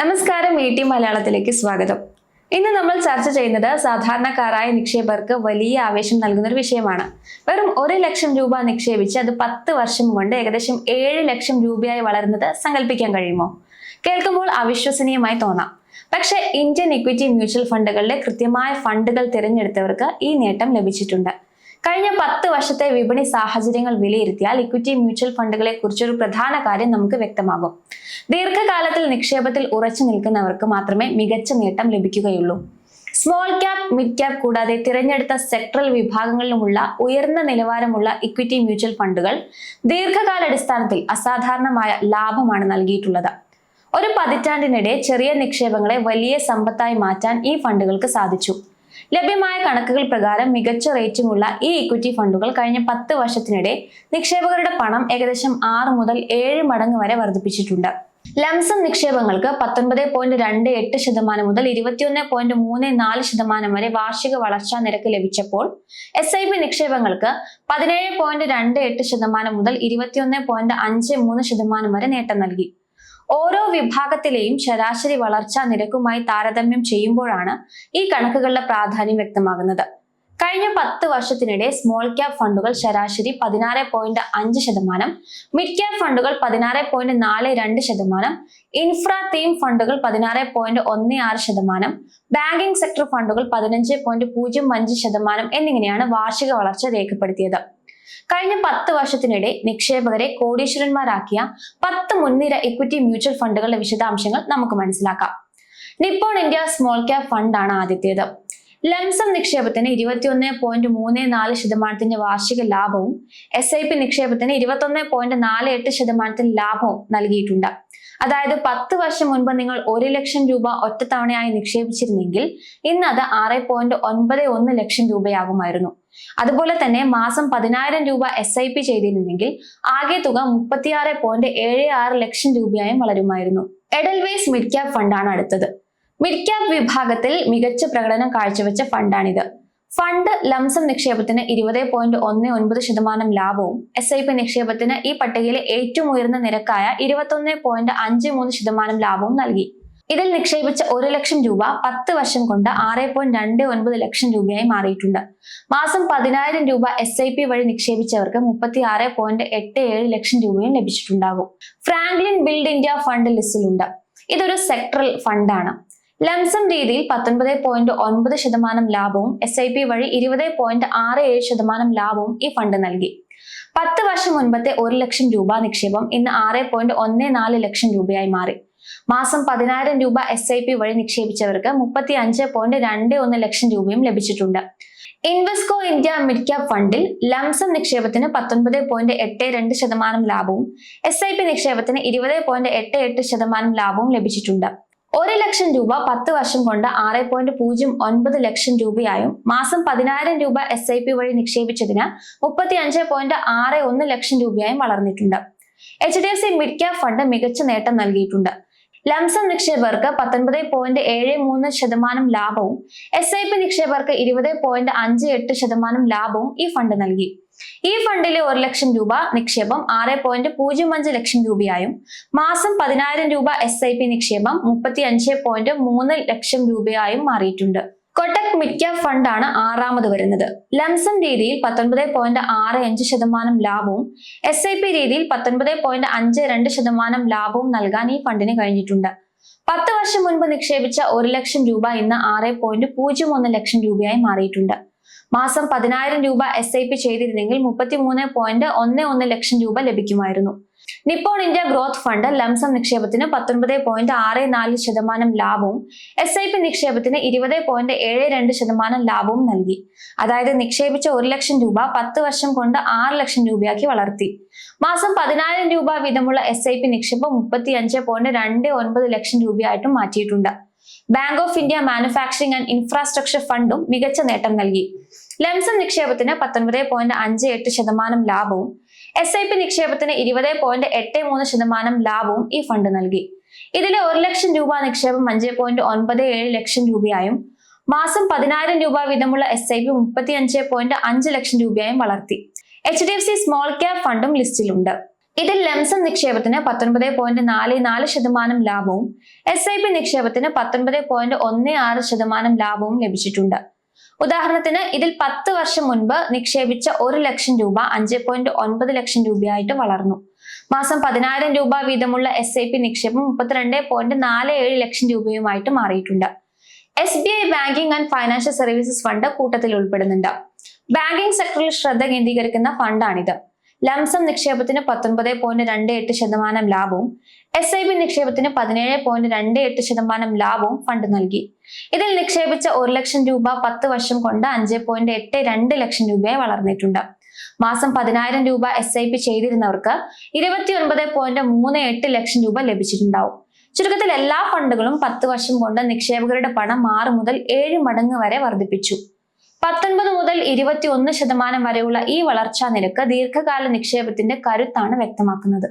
നമസ്കാരം E T മലയാളത്തിലേക്ക് സ്വാഗതം. ഇന്ന് നമ്മൾ ചർച്ച ചെയ്യുന്നത് സാധാരണക്കാരായ നിക്ഷേപകർക്ക് വലിയ ആവേശം നൽകുന്ന ഒരു വിഷയമാണ്. വെറും ഒരു ലക്ഷം രൂപ നിക്ഷേപിച്ച് അത് പത്ത് വർഷം കൊണ്ട് ഏകദേശം ഏഴ് ലക്ഷം രൂപയായി വളരുന്നത് സങ്കല്പിക്കാൻ കഴിയുമോ? കേൾക്കുമ്പോൾ അവിശ്വസനീയമായി തോന്നാം. പക്ഷെ ഇന്ത്യൻ ഇക്വിറ്റി മ്യൂച്വൽ ഫണ്ടുകളിലെ കൃത്യമായ ഫണ്ടുകൾ തിരഞ്ഞെടുത്തവർക്ക് ഈ നേട്ടം ലഭിച്ചിട്ടുണ്ട്. കഴിഞ്ഞ പത്ത് വർഷത്തെ വിപണി സാഹചര്യങ്ങൾ വിലയിരുത്തിയാൽ ഇക്വിറ്റി മ്യൂച്വൽ ഫണ്ടുകളെ കുറിച്ചൊരു പ്രധാന കാര്യം നമുക്ക് വ്യക്തമാകും. ദീർഘകാലത്തിൽ നിക്ഷേപത്തിൽ ഉറച്ചു നിൽക്കുന്നവർക്ക് മാത്രമേ മികച്ച നേട്ടം ലഭിക്കുകയുള്ളൂ. സ്മോൾ ക്യാപ് മിഡ് ക്യാപ് കൂടാതെ തിരഞ്ഞെടുത്ത സെക്ടറൽ വിഭാഗങ്ങളിലുമുള്ള ഉയർന്ന നിലവാരമുള്ള ഇക്വിറ്റി മ്യൂച്വൽ ഫണ്ടുകൾ ദീർഘകാലാടിസ്ഥാനത്തിൽ അസാധാരണമായ ലാഭമാണ് നൽകിയിട്ടുള്ളത്. ഒരു പതിറ്റാണ്ടിനിടെ ചെറിയ നിക്ഷേപങ്ങളെ വലിയ സമ്പത്തായി മാറ്റാൻ ഈ ഫണ്ടുകൾക്ക് സാധിച്ചു. ലഭ്യമായ കണക്കുകൾ പ്രകാരം മികച്ച റേറ്റിംഗുള്ള ഈ ഇക്വിറ്റി ഫണ്ടുകൾ കഴിഞ്ഞ പത്ത് വർഷത്തിനിടെ നിക്ഷേപകരുടെ പണം ഏകദേശം ആറ് മുതൽ ഏഴ് മടങ്ങ് വരെ വർദ്ധിപ്പിച്ചിട്ടുണ്ട്. ലംസം നിക്ഷേപങ്ങൾക്ക് പത്തൊൻപത് പോയിന്റ് രണ്ട് എട്ട് ശതമാനം മുതൽ ഇരുപത്തിയൊന്ന് പോയിന്റ് മൂന്ന് നാല് ശതമാനം വരെ വാർഷിക വളർച്ചാ നിരക്ക് ലഭിച്ചപ്പോൾ എസ് ഐ പി നിക്ഷേപങ്ങൾക്ക് പതിനേഴ് പോയിന്റ് രണ്ട് എട്ട് ശതമാനം മുതൽ ഇരുപത്തിയൊന്ന് പോയിന്റ് അഞ്ച് മൂന്ന് ശതമാനം വരെ നേട്ടം നൽകി. ഓരോ വിഭാഗത്തിലെയും ശരാശരി വളർച്ചാ നിരക്കുമായി താരതമ്യം ചെയ്യുമ്പോഴാണ് ഈ കണക്കുകളുടെ പ്രാധാന്യം വ്യക്തമാകുന്നത്. കഴിഞ്ഞ പത്ത് വർഷത്തിനിടെ സ്മോൾ ക്യാപ് ഫണ്ടുകൾ ശരാശരി പതിനാറ് പോയിന്റ് അഞ്ച് ശതമാനം മിഡ് ക്യാപ് ഫണ്ടുകൾ പതിനാറ് പോയിന്റ് നാല് രണ്ട് ശതമാനം ഇൻഫ്രാ തീം ഫണ്ടുകൾ പതിനാറ് പോയിന്റ് ഒന്ന് ആറ് ശതമാനം ബാങ്കിംഗ് സെക്ടർ ഫണ്ടുകൾ പതിനഞ്ച് പോയിന്റ് പൂജ്യം അഞ്ച് ശതമാനം എന്നിങ്ങനെയാണ് വാർഷിക വളർച്ച രേഖപ്പെടുത്തിയത്. കഴിഞ്ഞ പത്ത് വർഷത്തിനിടെ നിക്ഷേപകരെ കോടീശ്വരന്മാരാക്കിയ പത്ത് മുൻനിര ഇക്വിറ്റി മ്യൂച്വൽ ഫണ്ടുകളുടെ വിശദാംശങ്ങൾ നമുക്ക് മനസ്സിലാക്കാം. നിപ്പോൺ ഇന്ത്യ സ്മോൾ ക്യാപ് ഫണ്ടാണ് ആദ്യത്തേത്. ലംസം നിക്ഷേപത്തിന് ഇരുപത്തിയൊന്ന് പോയിന്റ് മൂന്ന് നാല് ശതമാനത്തിന്റെ വാർഷിക ലാഭവും എസ് ഐ പി നിക്ഷേപത്തിന് ഇരുപത്തൊന്ന് പോയിന്റ് നാല് എട്ട് ശതമാനത്തിന്റെ ലാഭവും നൽകിയിട്ടുണ്ട്. അതായത് പത്ത് വർഷം മുൻപ് നിങ്ങൾ ഒരു ലക്ഷം രൂപ ഒറ്റത്തവണയായി നിക്ഷേപിച്ചിരുന്നെങ്കിൽ ഇന്ന് അത് ആറ് പോയിന്റ് ഒൻപത് ഒന്ന് ലക്ഷം രൂപയാകുമായിരുന്നു. അതുപോലെ തന്നെ മാസം പതിനായിരം രൂപ എസ് ഐ പി ചെയ്തിരുന്നെങ്കിൽ ആകെ തുക മുപ്പത്തിയാറ് പോയിന്റ് ഏഴ് ആറ് ലക്ഷം രൂപയായും വളരുമായിരുന്നു. എഡൽവേസ് മിഡ് ക്യാപ് ഫണ്ടാണ് അടുത്തത്. മിഡ് ക്യാപ് വിഭാഗത്തിൽ മികച്ച പ്രകടനം കാഴ്ചവെച്ച ഫണ്ടാണിത്. ഫണ്ട് ലംസം നിക്ഷേപത്തിന് ഇരുപത് പോയിന്റ് ഒന്ന് ഒൻപത് ശതമാനം ലാഭവും എസ് ഐ പി നിക്ഷേപത്തിന് ഈ പട്ടികയിലെ ഏറ്റവും ഉയർന്ന നിരക്കായ ഇരുപത്തൊന്ന് പോയിന്റ് അഞ്ച് മൂന്ന് ശതമാനം ലാഭവും നൽകി. ഇതിൽ നിക്ഷേപിച്ച ഒരു ലക്ഷം രൂപ പത്ത് വർഷം കൊണ്ട് ആറ് പോയിന്റ് രണ്ട് ഒൻപത് ലക്ഷം രൂപയായി മാറിയിട്ടുണ്ട്. മാസം പതിനായിരം രൂപ എസ് ഐ പി വഴി നിക്ഷേപിച്ചവർക്ക് മുപ്പത്തി ആറ് പോയിന്റ് എട്ട് ഏഴ് ലക്ഷം രൂപയും ലഭിച്ചിട്ടുണ്ടാകും. ഫ്രാങ്ക്ലിൻ ബിൽഡ് ഇന്ത്യ ഫണ്ട് ലിസ്റ്റിലുണ്ട്. ഇതൊരു സെക്ടറൽ ഫണ്ടാണ്. ലംസം രീതിയിൽ പത്തൊൻപത് പോയിന്റ് ഒൻപത് ശതമാനം ലാഭവും എസ് ഐ പി വഴി ഇരുപത് പോയിന്റ് ആറ് ഏഴ് ശതമാനം ലാഭവും ഈ ഫണ്ട് നൽകി. പത്ത് വർഷം മുൻപത്തെ ഒരു ലക്ഷം രൂപ നിക്ഷേപം ഇന്ന് ആറ് പോയിന്റ് ഒന്ന് നാല് ലക്ഷം രൂപയായി മാറി. മാസം പതിനായിരം രൂപ എസ് ഐ പി വഴി നിക്ഷേപിച്ചവർക്ക് മുപ്പത്തി അഞ്ച് പോയിന്റ് രണ്ട് ഒന്ന് ലക്ഷം രൂപയും ലഭിച്ചിട്ടുണ്ട്. ഇൻവെസ്കോ ഇന്ത്യ മിഡ് ക്യാപ് ഫണ്ടിൽ ലംസം നിക്ഷേപത്തിന് പത്തൊൻപത് പോയിന്റ് എട്ട് രണ്ട് ശതമാനം ലാഭവും എസ് ഐ പി നിക്ഷേപത്തിന് ഇരുപത് പോയിന്റ് എട്ട് എട്ട് ശതമാനം ലാഭവും ലഭിച്ചിട്ടുണ്ട്. ഒരു ലക്ഷം രൂപ പത്ത് വർഷം കൊണ്ട് ആറ് പോയിന്റ് പൂജ്യം ഒൻപത് ലക്ഷം രൂപയായും മാസം പതിനായിരം രൂപ എസ് ഐ പി വഴി നിക്ഷേപിച്ചതിന് മുപ്പത്തി അഞ്ച് പോയിന്റ് ആറ് ഒന്ന് ലക്ഷം രൂപയായും വളർന്നിട്ടുണ്ട്. H D F C mid cap fund മികച്ച നേട്ടം നൽകിയിട്ടുണ്ട്. ലംസം നിക്ഷേപകർക്ക് പത്തൊൻപത് പോയിന്റ് ഏഴ് മൂന്ന് ശതമാനം ലാഭവും എസ് ഐ പി നിക്ഷേപകർക്ക് ഇരുപത് പോയിന്റ് അഞ്ച് എട്ട് ശതമാനം ലാഭവും ഈ ഫണ്ട് നൽകി. ഈ ഫണ്ടിലെ ഒരു ലക്ഷം രൂപ നിക്ഷേപം ആറ് പോയിന്റ് പൂജ്യം അഞ്ച് ലക്ഷം രൂപയായും മാസം പതിനായിരം രൂപ എസ് ഐ പി നിക്ഷേപം മുപ്പത്തി അഞ്ച് പോയിന്റ് മൂന്ന് ലക്ഷം രൂപയായും മാറിയിട്ടുണ്ട്. കൊട്ടക് മിഡ് ഫണ്ടാണ് ആറാമത് വരുന്നത്. ലംസം രീതിയിൽ പത്തൊൻപത് പോയിന്റ് ആറ് അഞ്ച് ശതമാനം ലാഭവും എസ് ഐ പി രീതിയിൽ പത്തൊൻപത് പോയിന്റ് അഞ്ച് രണ്ട് ശതമാനം ലാഭവും നൽകാൻ ഈ ഫണ്ടിന് കഴിഞ്ഞിട്ടുണ്ട്. പത്ത് വർഷം മുൻപ് നിക്ഷേപിച്ച ഒരു ലക്ഷം രൂപ ഇന്ന് ആറ് പോയിന്റ് പൂജ്യം ഒന്ന് ലക്ഷം രൂപയായി മാറിയിട്ടുണ്ട്. മാസം പതിനായിരം രൂപ എസ് ഐ പി ചെയ്തിരുന്നെങ്കിൽ മുപ്പത്തി മൂന്ന് പോയിന്റ് ഒന്ന് ഒന്ന് ലക്ഷം രൂപ ലഭിക്കുമായിരുന്നു. Nippon India growth fund lump sum നിക്ഷേപത്തിന് പത്തൊൻപത് പോയിന്റ് ആറ് നാല് ശതമാനം ലാഭവും എസ് ഐ പി നിക്ഷേപത്തിന് ഇരുപത് പോയിന്റ് ഏഴ് രണ്ട് ശതമാനം ലാഭവും നൽകി. അതായത് നിക്ഷേപിച്ച ഒരു ലക്ഷം രൂപ പത്ത് വർഷം കൊണ്ട് ആറ് ലക്ഷം രൂപയാക്കി വളർത്തി. മാസം പതിനായിരം രൂപ വീതമുള്ള എസ് ഐ പി നിക്ഷേപം മുപ്പത്തി അഞ്ച് പോയിന്റ് രണ്ട് ഒൻപത് ലക്ഷം രൂപയായിട്ടും മാറ്റിയിട്ടുണ്ട്. Bank of India manufacturing and infrastructure ഫണ്ടും മികച്ച നേട്ടം നൽകി. ലംസം നിക്ഷേപത്തിന് പത്തൊൻപത് പോയിന്റ് അഞ്ച് എട്ട് ശതമാനം ലാഭവും എസ് ഐ പി നിക്ഷേപത്തിന് ഇരുപത് പോയിന്റ് എട്ട് മൂന്ന് ശതമാനം ലാഭവും ഈ ഫണ്ട് നൽകി. ഇതിലെ ഒരു ലക്ഷം രൂപ നിക്ഷേപം അഞ്ച് പോയിന്റ് ഒൻപത് ഏഴ് ലക്ഷം രൂപയായും മാസം പതിനായിരം രൂപ വീതമുള്ള എസ് ഐ പി മുപ്പത്തി അഞ്ച് പോയിന്റ് അഞ്ച് ലക്ഷം രൂപയായും വളർത്തി. H D F C small cap ഫണ്ടും ലിസ്റ്റിലുണ്ട്. ഇതിൽ ലംസം നിക്ഷേപത്തിന് പത്തൊൻപത് പോയിന്റ് നാല് നാല് ശതമാനം ലാഭവും എസ് ഐ പി നിക്ഷേപത്തിന് പത്തൊൻപത് പോയിന്റ് ഒന്ന് ആറ് ശതമാനം ലാഭവും ലഭിച്ചിട്ടുണ്ട്. ഉദാഹരണത്തിന് ഇതിൽ പത്ത് വർഷം മുൻപ് നിക്ഷേപിച്ച ഒരു ലക്ഷം രൂപ അഞ്ച് പോയിന്റ് ഒൻപത് ലക്ഷം രൂപയായിട്ട് വളർന്നു. മാസം പതിനായിരം രൂപ വീതമുള്ള എസ് ഐ പി നിക്ഷേപം മുപ്പത്തിരണ്ട് പോയിന്റ് നാല് ഏഴ് ലക്ഷം രൂപയുമായിട്ട് മാറിയിട്ടുണ്ട്. S B I banking and financial services fund കൂട്ടത്തിൽ ഉൾപ്പെടുന്നുണ്ട്. ബാങ്കിംഗ് സെക്ടറിൽ ശ്രദ്ധ കേന്ദ്രീകരിക്കുന്ന ഫണ്ടാണിത് ലംസം നിക്ഷേപത്തിന് പത്തൊൻപത് പോയിന്റ് രണ്ട് എട്ട് ശതമാനം ലാഭവും എസ് ഐ ബി നിക്ഷേപത്തിന് പതിനേഴ് പോയിന്റ് രണ്ട് എട്ട് ശതമാനം ലാഭവും ഫണ്ട് നൽകി. ഇതിൽ നിക്ഷേപിച്ച ഒരു ലക്ഷം രൂപ പത്ത് വർഷം കൊണ്ട് അഞ്ച് പോയിന്റ് എട്ട് രണ്ട് ലക്ഷം രൂപയായി വളർന്നിട്ടുണ്ട്. മാസം പതിനായിരം രൂപ എസ് ഐ പി ചെയ്തിരുന്നവർക്ക് ഇരുപത്തി ഒൻപത് പോയിന്റ് മൂന്ന് എട്ട് ലക്ഷം രൂപ ലഭിച്ചിട്ടുണ്ടാവും. ചുരുക്കത്തിൽ എല്ലാ ഫണ്ടുകളും പത്ത് വർഷം കൊണ്ട് നിക്ഷേപകരുടെ പണം ആറ് മുതൽ ഏഴ് മടങ്ങ് വരെ വർദ്ധിപ്പിച്ചു. പത്തൊൻപത് മുതൽ ഇരുപത്തി ഒന്ന് ശതമാനം വരെയുള്ള ഈ വളർച്ചാ നിരക്ക് ദീർഘകാല നിക്ഷേപത്തിന്റെ കരുത്താണ് വ്യക്തമാക്കുന്നത്.